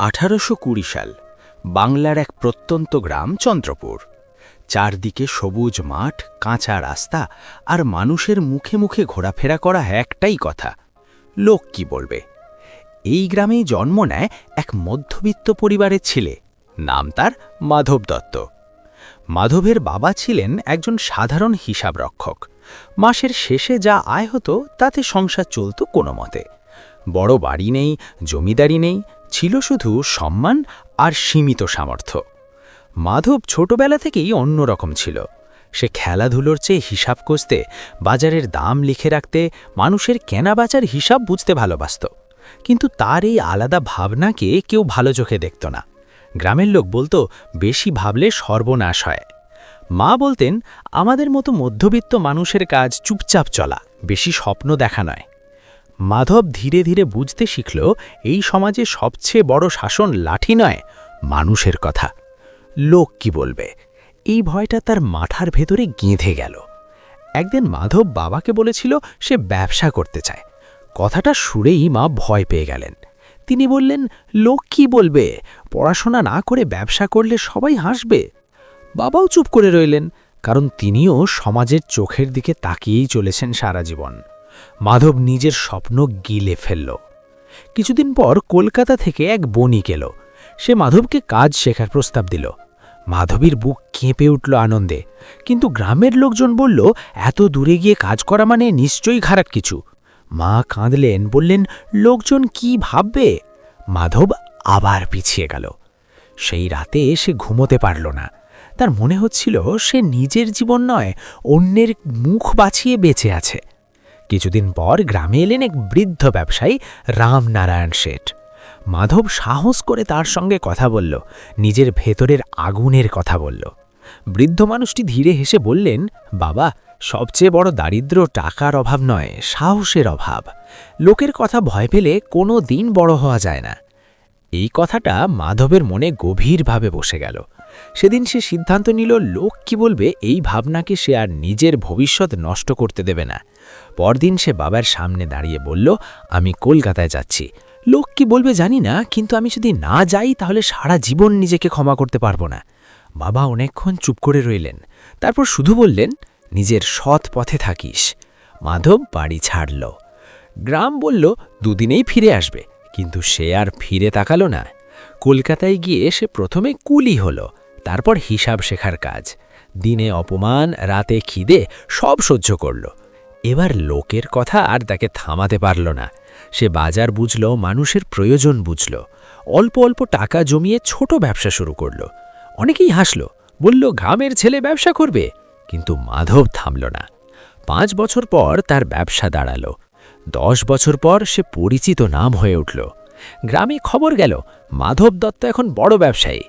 আঠারোশো কুড়ি সাল বাংলার এক প্রত্যন্ত গ্রাম চন্দ্রপুর। চারদিকে সবুজ মাঠ, কাঁচা রাস্তা আর মানুষের মুখে মুখে ঘোরাফেরা করা একটাই কথা। লোক কি বলবে? এই গ্রামেই জন্ম নেয় এক মধ্যবিত্ত পরিবারের ছেলে। নাম তার মাধব দত্ত। মাধবের বাবা ছিলেন একজন সাধারণ হিসাবরক্ষক। মাসের শেষে যা আয় হতো, তাতে সংসার চলত কোনো মতে। বড় বাড়ি নেই, জমিদারি নেই ছিল শুধু সম্মান আর সীমিত সামর্থ্য। মাধব ছোটবেলা থেকেই অন্যরকম ছিল। সে খেলাধুলোর চেয়ে হিসাব কষতে বাজারের দাম লিখে রাখতে, মানুষের কেনাবেচার হিসাব বুঝতে ভালোবাসত। কিন্তু তার এই আলাদা ভাবনাকে কেউ ভালো চোখে দেখত না। গ্রামের লোক বলতো, বেশি ভাবলে সর্বনাশ হয়। মা বলতেন, আমাদের মতো মধ্যবিত্ত মানুষের কাজ চুপচাপ চলা, বেশি স্বপ্ন দেখা নয়। মাধব ধীরে ধীরে বুঝতে শিখল, এই সমাজে সবচেয়ে বড় শাসন লাঠি নয়, মানুষের কথা। লোক কি বলবে? এই ভয়টা তার মাথার ভেতরে গেঁধে গেল। একদিন মাধব বাবাকে বলেছিল সে ব্যবসা করতে চায়। কথাটা শুনেই মা ভয় পেয়ে গেলেন। তিনি বললেন, লোক কি বলবে? পড়াশোনা না করে ব্যবসা করলে সবাই হাসবে? বাবাও চুপ করে রইলেন, কারণ তিনিও সমাজের চোখের দিকে তাকিয়েই চলেছেন সারা জীবন। মাধব নিজের স্বপ্ন গিলে ফেলল। কিছুদিন পর কলকাতা থেকে এক বণিক এলো। সে মাধবকে কাজ শেখার প্রস্তাব দিল। মাধবীর বুক কেঁপে উঠল আনন্দে। কিন্তু গ্রামের লোকজন বলল, এত দূরে গিয়ে কাজ করা মানে নিশ্চয়ই খারাপ কিছু। মা কাঁদলেন, বললেন, লোকজন কি ভাববে? মাধব আবার পিছিয়ে গেল। সেই রাতে সে ঘুমোতে পারল না। তার মনে হচ্ছিল, সে নিজের জীবন নয়, অন্যের মুখ বাঁচিয়ে বেঁচে আছে। কিছুদিন পর গ্রামে এলেন এক বৃদ্ধ ব্যবসায়ী রামনারায়ণ শেঠ। মাধব সাহস করে তার সঙ্গে কথা বলল, নিজের ভেতরের আগুনের কথা বলল। বৃদ্ধ মানুষটি ধীরে হেসে বললেন, বাবা, সবচেয়ে বড় দারিদ্র টাকার অভাব নয়, সাহসের অভাব। লোকের কথা ভয় পেলে কোনো দিন বড় হওয়া যায় না। এই কথাটা মাধবের মনে গভীরভাবে বসে গেল। সেদিন সে সিদ্ধান্ত নিল, লোক কি বলবে, এই ভাবনাকে সে আর নিজের ভবিষ্যৎ নষ্ট করতে দেবে না। পরদিন সে বাবার সামনে দাঁড়িয়ে বলল, আমি কলকাতায় যাচ্ছি। লোক কি বলবে জানি না, কিন্তু আমি যদি না যাই, তাহলে সারা জীবন নিজেকে ক্ষমা করতে পারব না। বাবা অনেকক্ষণ চুপ করে রইলেন। তারপর শুধু বললেন, নিজের সৎ পথে থাকিস। মাধব বাড়ি ছাড়ল। গ্রাম বলল, দুদিনেই ফিরে আসবে। কিন্তু সে আর ফিরে তাকালো না। কলকাতায় গিয়ে সে প্রথমে কুলি হলো, তারপর হিসাব শেখার কাজ। দিনে অপমান, রাতে খিদে, সব সহ্য করল। এবার লোকের কথা আর তাকে থামাতে পারল না। সে বাজার বুঝল, মানুষের প্রয়োজন বুঝল। অল্প অল্প টাকা জমিয়ে ছোট ব্যবসা শুরু করল। অনেকেই হাসল, বলল, ঘামের ছেলে ব্যবসা করবে? কিন্তু মাধব থামল না। পাঁচ বছর পর তার ব্যবসা দাঁড়াল। দশ বছর পর সে পরিচিত নাম হয়ে উঠল। গ্রামে খবর গেল, মাধব দত্ত এখন বড় ব্যবসায়ী।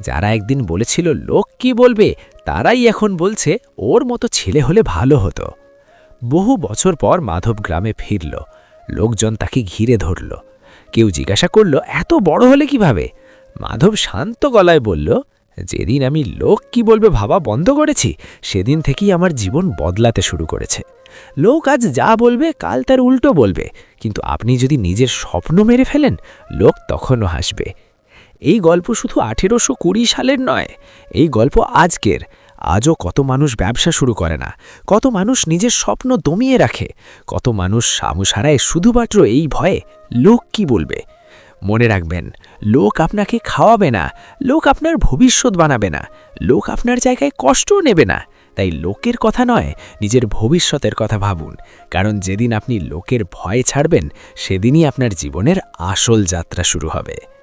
যারা একদিন বলেছিল, লোক কি বলবে? তারাই এখন বলছে, ওর মতো ছেলে হলে ভালো হতো। বহু বছর পর মাধব গ্রামে ফিরল। লোকজন তাকে ঘিরে ধরল। কেউ জিজ্ঞাসা করল, এত বড় হলে কীভাবে? মাধব শান্ত গলায় বলল যেদিন আমি লোক কি বলবে ভাবা বন্ধ করেছি, সেদিন থেকেই আমার জীবন বদলাতে শুরু করেছে। লোক আজ যা বলবে, কাল তার উল্টো বলবে। কিন্তু আপনি যদি নিজের স্বপ্ন মেরে ফেলেন, লোক তখনও হাসবে। এই গল্প শুধু আঠেরোশো কুড়ি সালের নয়, এই গল্প আজকের। আজও কত মানুষ ব্যবসা শুরু করে না, কত মানুষ নিজের স্বপ্ন দমিয়ে রাখে, কত মানুষ সামুস হারায় শুধুমাত্র এই ভয়ে লোক কি বলবে? মনে রাখবেন, লোক আপনাকে খাওয়াবে না, লোক আপনার ভবিষ্যৎ বানাবে না, লোক আপনার জায়গায় কষ্টও নেবে না। তাই লোকের কথা নয়, নিজের ভবিষ্যতের কথা ভাবুন। কারণ যেদিন আপনি লোকের ভয় ছাড়বেন, সেদিনই আপনার জীবনের আসল যাত্রা শুরু হবে।